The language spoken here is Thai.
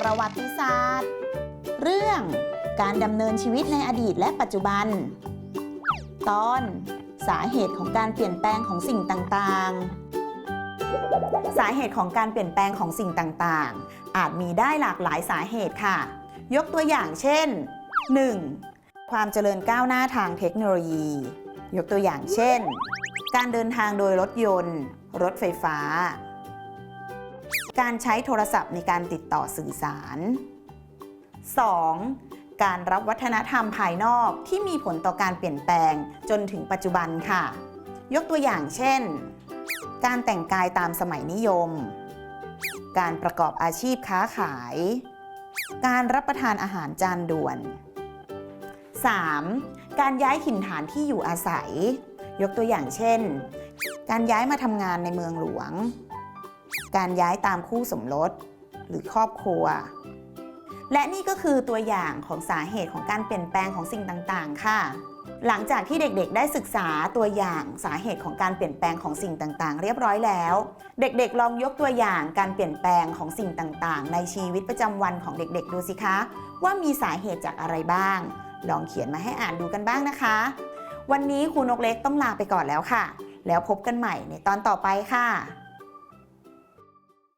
ประวัติศาสตร์ เรื่องการดำเนินชีวิตในอดีตและปัจจุบัน ตอนสาเหตุของการเปลี่ยนแปลงของสิ่งต่างๆ สาเหตุของการเปลี่ยนแปลงของสิ่งต่างๆ อาจมีได้หลากหลายสาเหตุค่ะ ยกตัวอย่างเช่น 1. ความเจริญก้าวหน้าทางเทคโนโลยี ยกตัวอย่างเช่น การเดินทางโดยรถยนต์ รถไฟฟ้า การใช้โทรศัพท์ในการติดต่อสื่อสาร 2. การรับวัฒนธรรมภายนอกที่มีผลต่อการเปลี่ยนแปลงจนถึงปัจจุบันค่ะ ยกตัวอย่างเช่น การแต่งกายตามสมัยนิยม การประกอบอาชีพค้าขาย การรับประทานอาหารจานด่วน 3. การย้ายถิ่นฐานที่อยู่อาศัย ยกตัวอย่างเช่น การย้ายมาทำงานในเมืองหลวง การย้ายตามคู่สมรสหรือครอบครัว และนี่ก็คือตัวอย่างของสาเหตุของการเปลี่ยนแปลงของสิ่งต่างๆ ค่ะ หลังจากที่เด็กๆ ได้ศึกษาตัวอย่างสาเหตุของการเปลี่ยนแปลงของสิ่งต่างๆ เรียบร้อยแล้ว เด็กๆ ลองยกตัวอย่างการเปลี่ยนแปลงของสิ่งต่างๆ ในชีวิตประจำวันของเด็กๆ ดูสิคะ ว่ามีสาเหตุจากอะไรบ้าง ลองเขียนมาให้อ่านดูกันบ้างนะคะ วันนี้ครูนกเล็กต้องลาไปก่อนแล้วค่ะ แล้วพบกันใหม่ในตอนต่อไปค่ะ